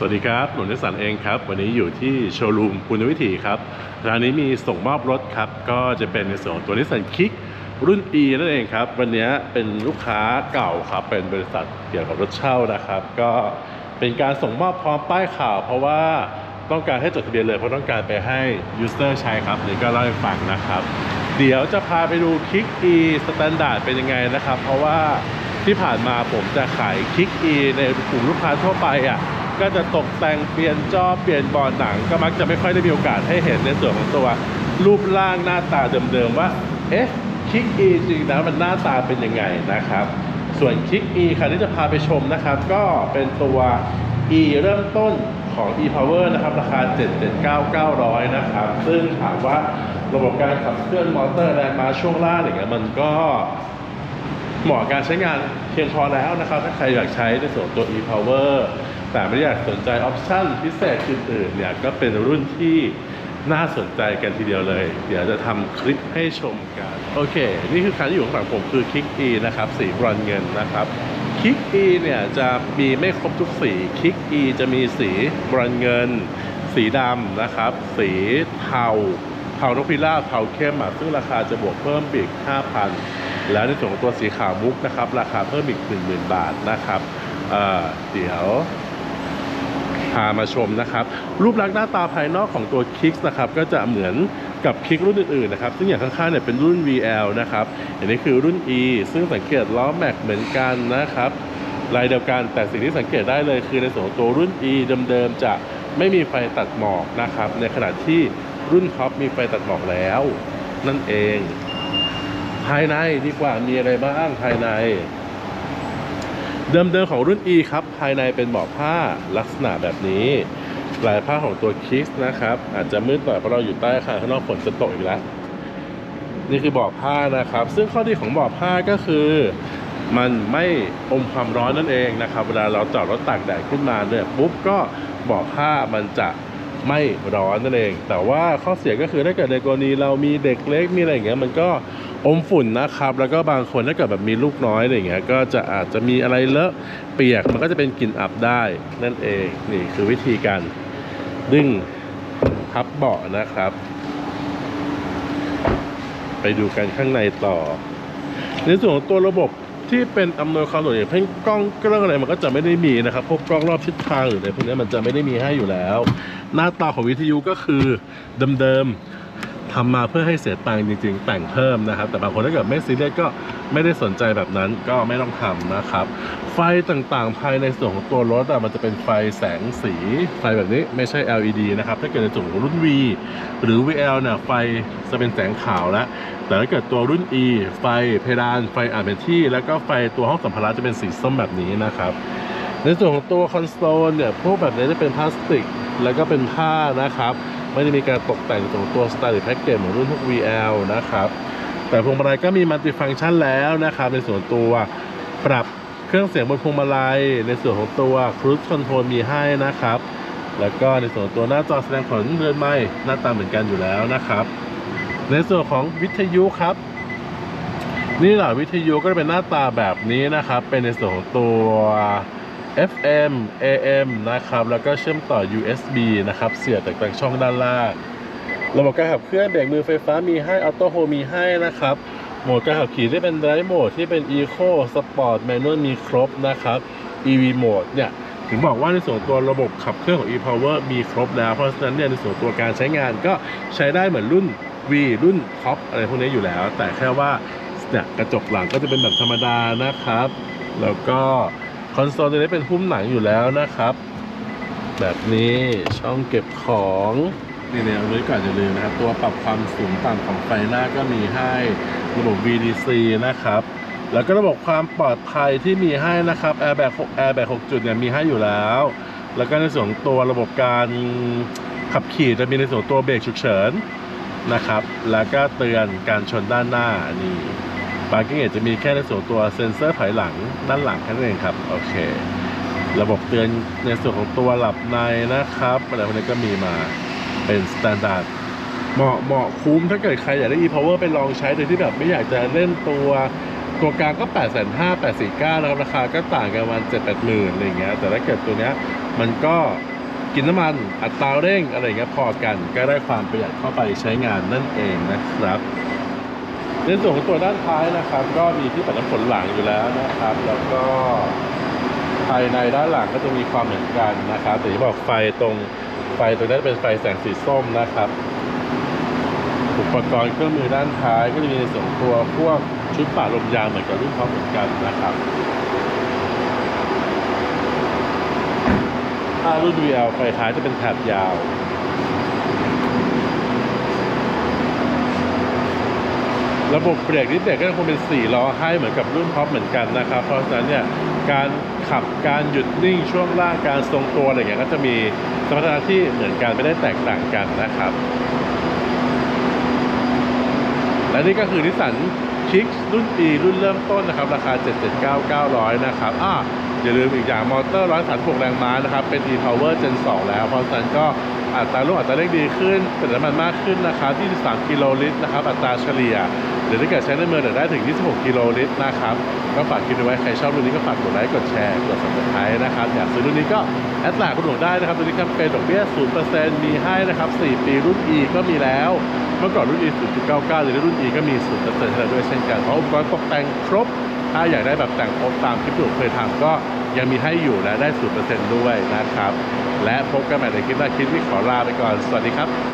สวัสดีครับหนุนนิสสันเองครับ วันนี้อยู่ที่โชว์รูมปุณวิถีครับร้านนี้มีส่งมอบรถครับ ก็จะเป็นในส่วนตัวนิสสันคิกรุ่น E นั่นเองครับ วันนี้เป็นลูกค้าเก่าครับ เป็นบริษัทเกี่ยวกับรถเช่านะครับ ก็เป็นการส่งมอบพร้อมป้ายข่าว เพราะว่าต้องการให้จดทะเบียนเลยเพราะต้องการไปให้ยูสเ r อร์ใช้ครับนี่ก็เล่าให้ฟังนะครับ เดี๋ยวจะพาไปดูคิก E สแตนดาร์ดเป็นยังไงนะครับ เพราะว่าที่ผ่านมาผมจะขายคิก E ในกลุ่มลูกค้าทั่วไปอะ ก็จะตกแต่งเปลี่ยนจอเปลี่ยนบอร์ดหนัง ก็มักจะไม่ค่อยได้มีโอกาสให้เห็นในส่วนของตัว รูปร่างหน้าตาเดิมๆว่า เอ๊ะคิก E จริงนะมันหน้าตาเป็นยังไงนะครับ ส่วนคิก E คันที่จะพาไปชมนะครับ ก็เป็นตัว E เริ่มต้นของ e-power นะครับ ราคา 779,900 นะครับ ซึ่งถามว่าระบบการขับเคลื่อนมอเตอร์แรงม้าช่วงล่างอย่างเงี้ยมันก็เหมาะการใช้งานเพียงพอแล้วนะครับ ถ้าใครอยากใช้ในส่วนของตัว e-power แต่ไม่ได้อยากสนใจออปชั่นพิเศษอื่นๆเนี่ยก็เป็นรุ่นที่น่าสนใจกันทีเดียวเลย เดี๋ยวจะทำคลิปให้ชมกัน โอเค นี่คือคันที่อยู่ข้างหลังผมคือ Kick E นะครับ สีบรอนเงินนะครับ Kick E เนี่ยจะมีไม่ครบทุกสี Kick E จะมีสีบรอนเงิน สีดำนะครับ สีเทา เทานกพิราบเทาเข้มอะซึ่งราคาจะบวกเพิ่มอีก 5,000 แล้วในส่วนของตัวสีขาวมุกนะครับ ราคาเพิ่มอีก 10,000 บาทนะครับเเดี๋ยว พามาชมนะครับ รูปลักษณ์หน้าตาภายนอกของตัวคิกนะครับก็จะเหมือนกับคิกรุ่นอื่นๆนะครับซึ่งอย่างข้างๆเนี่ยเป็นรุ่น VL นะครับอันนี้คือรุ่น E ซึ่งสังเกตล้อแม็กเหมือนกันนะครับลายเดียวกันแต่สิ่งที่สังเกตได้เลยคือในส่วนของตัวรุ่น E เดิมๆจะไม่มีไฟตัดหมอกนะครับ ในขณะที่รุ่นท็อปมีไฟตัดหมอกแล้ว นั่นเอง ภายในดีกว่ามีอะไรบ้างภายใน เดิมๆของรุ่น E ครับ ภายในเป็นเบาะผ้าลักษณะแบบนี้ลายผ้าของตัวคิสนะครับ อาจจะมืดหน่อยเพราะเราอยู่ใต้อาคารข้างนอกฝนจะตกอีกแล้ว นี่คือเบาะผ้านะครับ ซึ่งข้อดีของเบาะผ้าก็คือ มันไม่อมความร้อนนั่นเองนะครับ เวลาเราจอดรถตากแดดขึ้นมาเนี่ยปุ๊บก็เบาะผ้ามันจะไม่ร้อนนั่นเอง แต่ว่าข้อเสียก็คือถ้าเกิดในกรณีเรามีเด็กเล็กมีอะไรอย่างเงี้ยมันก็ อมฝุ่นนะครับ แล้วก็บางคนถ้าเกิดแบบมีลูกน้อยอะไรอย่างเงี้ยก็จะอาจจะมีอะไรเลอะเปียกมันก็จะเป็นกลิ่นอับได้นั่นเองนี่คือวิธีการดึงพับเบาะนะครับ ไปดูกันข้างในต่อ ในส่วนของตัวระบบที่เป็นอำนวยความสะดวกอย่างเช่นกล้องเครื่องอะไรมันก็จะไม่ได้มีนะครับ พวกกล้องรอบทิศทางหรืออะไรพวกนี้มันจะไม่ได้มีให้อยู่แล้ว หน้าตาของวิทยุก็คือเดิมๆ ทำมาเพื่อให้เสียตังค์จริง ๆ แต่งเพิ่มนะครับ แต่บางคนถ้าเกิดไม่ซีเรียสก็ไม่ได้สนใจแบบนั้นก็ไม่ต้องทำนะครับ ไฟต่างๆ ภายในส่วนของตัวรถอะมันจะเป็นไฟแสงสีไฟแบบนี้ไม่ใช่ LED นะครับ ถ้าเกิดในส่วนของรุ่น V หรือ VL เนี่ยไฟจะเป็นแสงขาวแล้วแต่ถ้าเกิดตัวรุ่น E ไฟเพดานไฟอ่านเป็นที่ แล้วก็ไฟตัวห้องสัมภาระจะเป็นสีส้มแบบนี้นะครับในส่วนของตัวคอนโซลเนี่ยพวกแบบนี้จะเป็นพลาสติก แล้วก็เป็นผ้านะครับ ไม่ได้มีการตกแต่งตรงตัวสไตล์หรือแพ็กเกจเหมือนรุ่นพวก VL นะครับแต่พวงมาลัยก็มีมัลติฟังก์ชันแล้วนะครับในส่วนตัวปรับเครื่องเสียงบนพวงมาลัย ในส่วนของตัวครู i คอนโทรลมีให้นะครับ แล้วก็ในส่วนตัวหน้าจอแสดงผลเรือนไม้หน้าตาเหมือนกันอยู่แล้วนะครับ ในส่วนของวิทยุครับ นี่แหละวิทยุก็จะเป็นหน้าตาแบบนี้นะครับ เป็นในส่วนของตัว FM AM นะครับ แล้วก็เชื่อมต่อ USB นะครับ เสียบต่างช่องด้านล่างระบบการขับเคลื่อนเบรกมือไฟฟ้ามีให้ออโต้โฮมีให้นะครับ โหมดการขับขี่ที่เป็นไดรฟ์โหมดที่เป็น Eco Sport Manual มีครบนะครับ EV โหมดเนี่ยถึงบอกว่าในส่วนตัวระบบขับเคลื่อนของ e-power มีครบแล้ว เพราะฉะนั้นเนี่ยในส่วนตัวการใช้งานก็ใช้ได้เหมือนรุ่น V รุ่นท็อปอะไรพวกนี้อยู่แล้ว แต่แค่ว่าเนี่ยกระจกหลังก็จะเป็นแบบธรรมดานะครับ แล้วก็ อนโซลตัวนี้เป็นหุ้มหนังอยู่แล้วนะครับ แบบนี้ช่องเก็บของนี่เนี่ยไว้ก่อนจะลืมนะครับ ตัวปรับความสูงต่ำของไฟหน้าก็มีให้ระบบ VDC นะครับ แล้วก็ระบบความปลอดภัยที่มีให้นะครับ Airbag 6 Airbag 6จุดเนี่ยมีให้อยู่แล้ว แล้วก็ในส่วนตัวระบบการขับขี่จะมีในส่วนตัวเบรกฉุกเฉินนะครับ แล้วก็เตือนการชนด้านหน้านี่ บาร์กิ้งเอจะมีแค่ในส่วนตัวเซ็นเซอร์ถอยหลังด้านหลังแค่นั้นเองครับ โอเค ระบบเตือนในส่วนของตัวหลับในนะครับอะไรพวกนี้ก็มีมาเป็นสแตนดาร์ดเหมาะเหมาะคุ้มถ้าเกิดใครอยากได้ e-power ไปลองใช้โดยที่แบบไม่อยากจะเล่นตัวตัวกลางก็ 8 5 0 0 0 8 4 9นะครับราคาก็ต่างกันประมาณ7 8หมื่นอะไรเงี้ยแต่ถ้าเกิดตัวเนี้ยมันก็กินน้ำมันอัตราเร่งอะไรเงี้ยพอกันก็ได้ความประหยัดเข้าไปใช้งานนั่นเองนะครับ ในส่วนของตัวด้านท้ายนะครับ ก็มีที่ปัดน้ำฝนหลังอยู่แล้วนะครับ แล้วก็ภายในด้านหลังก็จะมีความเหมือนกันนะครับแต่ที่บอกไฟตรงไฟตรงนั้นเป็นไฟแสงสีส้มนะครับ อุปกรณ์เครื่องมือด้านท้ายก็จะมีในส่วนตัวพวกชุดป่าลมยางเหมือนกับรุ่นเขาเหมือนกันนะครับถ้ารุ่น VL ไฟท้ายจะเป็นแถบยาว ระบบเบรกดิสเบรกก็ยังคงเป็น4ล้อให้เหมือนกับรุ่นท็อปเหมือนกันนะครับ เพราะฉะนั้นเนี่ยการขับการหยุดนิ่งช่วงล่างการทรงตัวอะไรอย่างเงี้ยก็จะมีสมรรถนะที่เหมือนกันไม่ได้แตกต่างกันนะครับ และนี่ก็คือนิสสัน คิกรุ่น E รุ่นเริ่มต้นนะครับ ราคา 779,900 นะครับอ่าอย่าลืมอีกอย่างมอเตอร์ 136 แรงม้านะครับ เป็น e-power gen 2 แล้ว เพราะฉะนั้นก็อัตราลูกอัตราเร่งดีขึ้นเป็นน้ำมันมากขึ้นนะครับ23กิโลลิตรนะครับ อัตราเฉลี่ยหรือถ้าเกิดใช้ในเมืองเดี๋ยวได้ถึง 26 กิโลลิตรนะครับ ก็ฝากคิดไว้ ใครชอบรุ่นนี้ก็ฝากกดไลค์กดแชร์กด subscribe นะครับ อยากซื้อรุ่นนี้ก็แอดไลน์คุณหลวงได้นะครับตัวนี้แคมเปญดอกเบี้ย0%มีให้นะครับ 4 ปีรุ่น E ก็มีแล้ว เมื่อก่อนรุ่น E 0.99 หรือรุ่น E ก็มี0%ให้เราด้วยเช่นกัน เพราะอุปกรณ์ตกแต่งครบ ถ้าอยากได้แบบแต่งครบตามที่พี่เคยทำก็ยังมีให้อยู่และได้0%ด้วยนะครับ และพบกันใหม่ในคลิปหน้าคลิปนี้ขอลาไปก่อน สวัสดีครับ